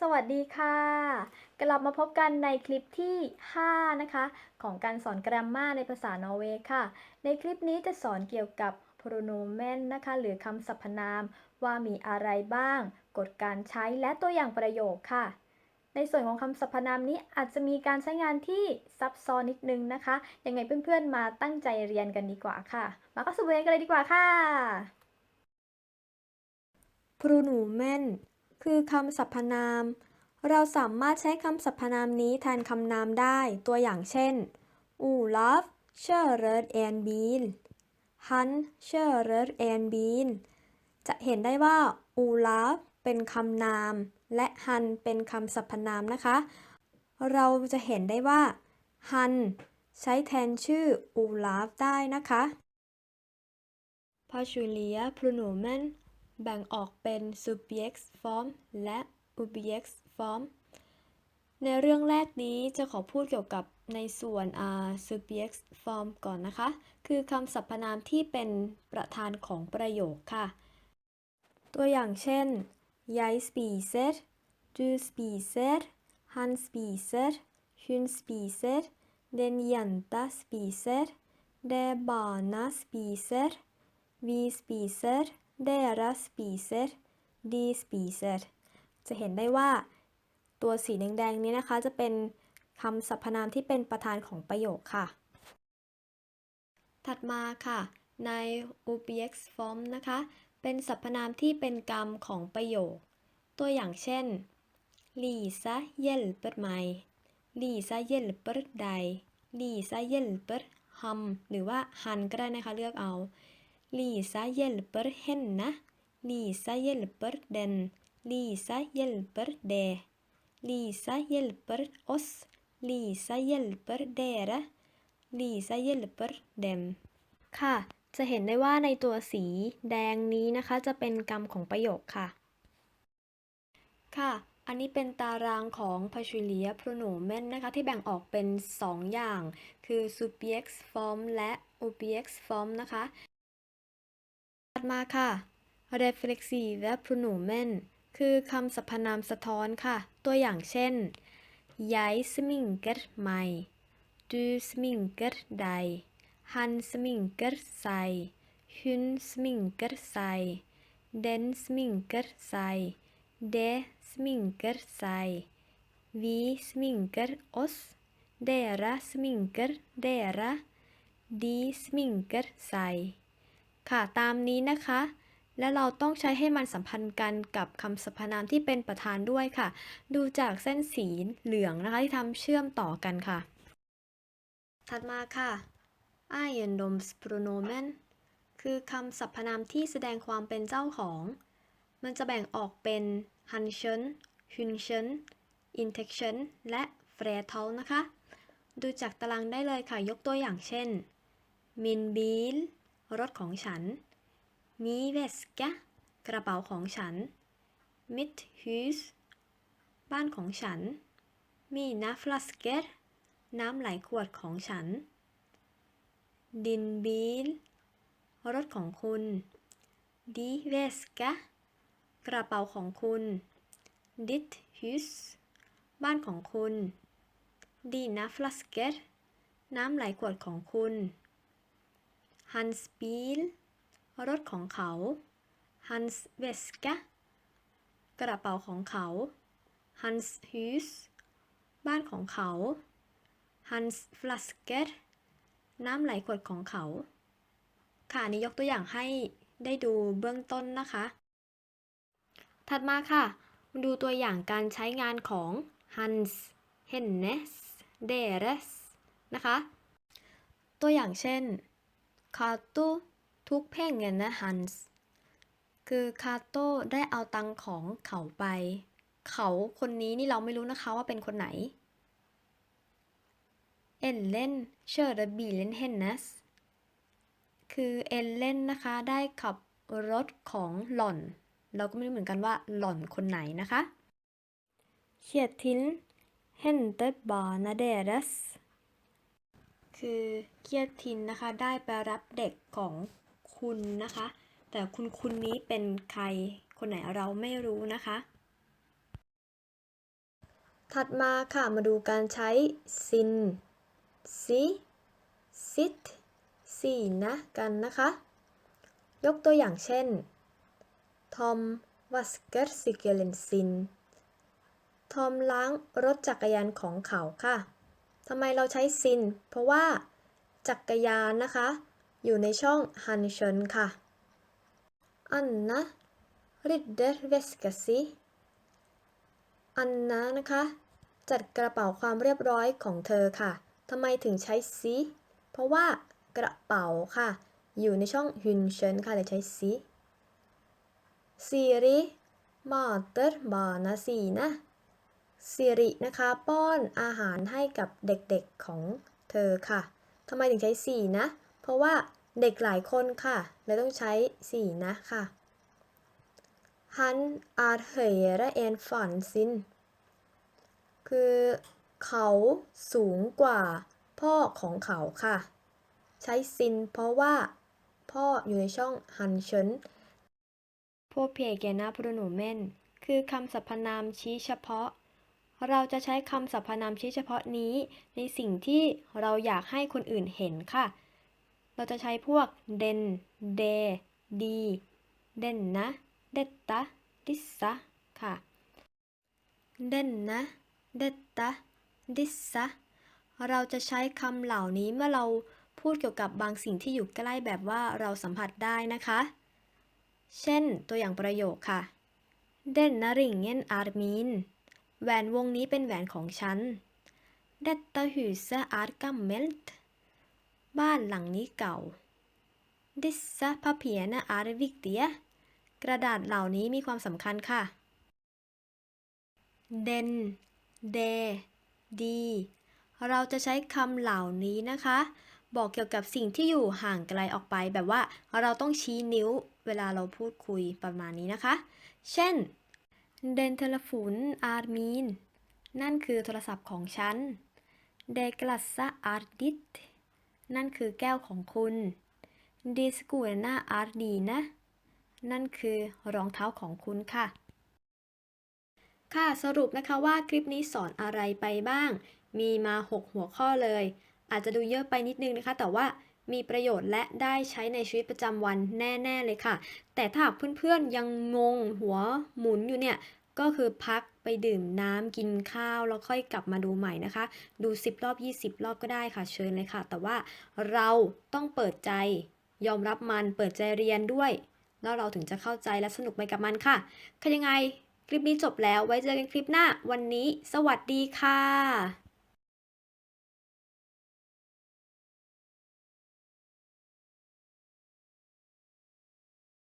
สวัสดีค่ะ กลับมาพบกันในคลิปที่ 5 นะคะ ของการสอนกราฟมาในภาษานอร์เวย์ค่ะ ในคลิปนี้จะสอนเกี่ยวกับ pronomen นะคะ หรือคำสรรพนาม ว่ามีอะไรบ้าง กฎการใช้และตัวอย่างประโยคค่ะ ในส่วนของคำสรรพนามนี้อาจจะมีการใช้งานที่ซับซ้อนนิดนึงนะคะ ยังไงเพื่อนๆมาตั้งใจเรียนกันดีกว่าค่ะ มาเข้าสู่บทเรียนกันเลยดีกว่าค่ะ pronomen คือคำสรรพนาม เราสามารถใช้คำสรรพนามนี้แทนคำนามได้ ตัวอย่างเช่น Olaf körer en bil Han körer en bil จะเห็นได้ว่า Olaf เป็นคำนาม และ Han เป็นคำสรรพนามนะคะ เราจะเห็นได้ว่า Han ใช้แทนชื่อ Olaf ได้นะคะ Particular pronomen แบ่งออกเป็น subject form และ object form ในเรื่องแรกนี้จะขอพูดเกี่ยวกับในส่วน uh, subject form ก่อนนะคะ คือคำสรรพนามที่เป็นประธานของประโยคค่ะ ตัวอย่างเช่น Jeg spiser Du spiser Han spiser Hun spiser Den jenta spiser Det barna spiser Vi spiser Dere spiser De spiser จะเห็นได้ว่าตัวสีแดงๆนี้นะคะ จะเป็นคำสรรพนามที่เป็นประธานของประโยคค่ะ ถัดมาค่ะ ใน object form นะคะ เป็นสรรพนามที่เป็นกรรมของประโยค ตัวอย่างเช่น Lisa hjälper mig Lisa hjälper dig Lisa hjälper ham หรือว่า han ก็ได้นะคะ เลือกเอา Lisa hjälper henne Lisa hjälper den Lisa hjälper det Lisa hjälper oss Lisa hjälper dere Lisa hjälper dem ค่ะ จะเห็นได้ว่าในตัวสีแดงนี้นะคะ จะเป็นกรรมของประโยคค่ะ ค่ะ อันนี้เป็นตารางของ particular pronomen นะคะ ที่แบ่งออกเป็น 2 อย่าง คือ subject form และ object form นะคะ ถัดมาค่ะ reflexive pronomen คือคำสรรพนามสะท้อนค่ะ ตัวอย่างเช่น Jeg sminker meg Du sminker deg Han sminker seg Hun sminker seg Den sminker seg de sminker seg Vi sminker oss Dere sminker dere De sminker seg ค่ะตามนี้นะคะ และเราต้องใช้ให้มันสัมพันธ์กันกับคำสรรพนามที่เป็นประธานด้วยค่ะ ดูจากเส้นสีเหลืองนะคะที่ทำเชื่อมต่อกันค่ะ ถัดมาค่ะ eiendomspronomen คือคำสรรพนามที่แสดงความเป็นเจ้าของ มันจะแบ่งออกเป็น h a n s h e n h u n s h e n intention และ f r e t a l นะคะ ดูจากตารางได้เลยค่ะ ยกตัวอย่างเช่น min bil รถของฉันมีเวสกะกระเป๋าของฉันมิดฮูสบ้านของฉัน มีนาฟลัสเกตน้ำไหลขวดของฉัน ดินบีลรถของคุณดีเวสกะกระเป๋าของคุณดิทฮูสบ้านของคุณดีนาฟลัสเกตน้ำไหลขวดของคุณ ฮันสปีลรถของเขา Hans Veska กระเป๋าของเขา Hans Hus บ้านของเขา Hans Flasker น้ำไหลขวดของเขา ค่ะ นี้ยกตัวอย่างให้ได้ดูเบื้องต้นนะคะ ถัดมาค่ะมาดูตัวอย่างการใช้งานของ Hans Hennes Deres นะคะ ตัวอย่างเช่น คาตุทุกเพ่งเงินนะฮันส์คือคาโต้ได้เอาตังของเขาไป เขาคนนี้นี่เราไม่รู้นะคะว่าเป็นคนไหนเอลเล่นเชอร์ดบีเลนเฮนนัสคือเอลเล่นนะคะได้ขับรถของหล่อน เราก็ไม่รู้เหมือนกันว่าหล่อนคนไหนนะคะเคียทินเฮนเตบานาเดรัส คือเคียทินนะคะ ได้ไปรับเด็กของคุณนะคะ แต่คุณคุณนี้เป็นใครคนไหนเราไม่รู้นะคะ ถัดมาค่ะมาดูการใช้ sin si sit สีนะกันนะคะ ยกตัวอย่างเช่น Tom vasker cykeln sin ทอมล้างรถจักรยานของเขาค่ะำไมเราใช้ sin เพราะว่าจักรยานนะคะ อยู่ในช่อง han s h ö n ค่ะอันนะ ridder väska si อันนะนะคะ จัดกระเป๋าความเรียบร้อยของเธอค่ะทำไมถึงใช้ si เพราะว่ากระเป๋าค่ะ อยู่ในช่อง h y n s h ö n ค่ะเลยใช้ si Siri mater barna sina สิรินะคะป้อนอาหารให้กับเด็กๆของเธอค่ะทำไมถึงใช้สีนะ เพราะว่าเด็กหลายคนค่ะเลยต้องใช้สีนะค่ะ Han är högre än fan sin คือเขาสูงกว่าพ่อของเขาค่ะ ใช้ซินเพราะว่าพ่ออยู่ในช่องฮันเชินพวกเพเกนาพรูโนเมนคือคำสรรพนามชี้เฉพาะ เราจะใช้คำสรรพนามชี้เฉพาะนี้ ในสิ่งที่เราอยากให้คนอื่นเห็นค่ะ เราจะใช้พวกเดนเดดีเดนนะเดตตาดิสซะค่ะเดนนะเดตตาดิสซะเราจะใช้คำเหล่านี้เมื่อเราพูดเกี่ยวกับบางสิ่งที่อยู่ใกล้แบบว่าเราสัมผัสได้นะคะ เช่นตัวอย่างประโยคค่ะ Denna ringen är min แหวนวงนี้เป็นแหวนของฉัน Detta huset är gammalt บ้านหลังนี้เก่า Dessa papierna är viktiga กระดาษเหล่านี้มีความสำคัญค่ะ Den de ดีเราจะใช้คำเหล่านี้นะคะ บอกเกี่ยวกับสิ่งที่อยู่ห่างไกลออกไปแบบว่าเราต้องชี้นิ้วเวลาเราพูดคุยประมาณนี้นะคะ เช่น Den telefon är min นั่นคือโทรศัพท์ของฉัน Det glassa är ditt นั่นคือแก้วของคุณ De skorna är dina นั่นคือรองเท้าของคุณค่ะ ค่ะสรุปนะคะว่าคลิปนี้สอนอะไรไปบ้าง มีมา 6 หัวข้อเลย อาจจะดูเยอะไปนิดนึงนะคะ แต่ว่า มีประโยชน์และได้ใช้ในชีวิตประจำวันแน่ๆเลยค่ะ แต่ถ้าหากเพื่อนๆยังงงหัวหมุนอยู่เนี่ยก็คือพักไปดื่มน้ำกินข้าวแล้วค่อยกลับมาดูใหม่นะคะ ดู 10 รอบ 20 รอบก็ได้ค่ะเชิญเลยค่ะ แต่ว่าเราต้องเปิดใจยอมรับมันเปิดใจเรียนด้วย แล้วเราถึงจะเข้าใจและสนุกไปกับมันค่ะคือยังไง คลิปนี้จบแล้วไว้เจอกันคลิปหน้า วันนี้ สวัสดีค่ะ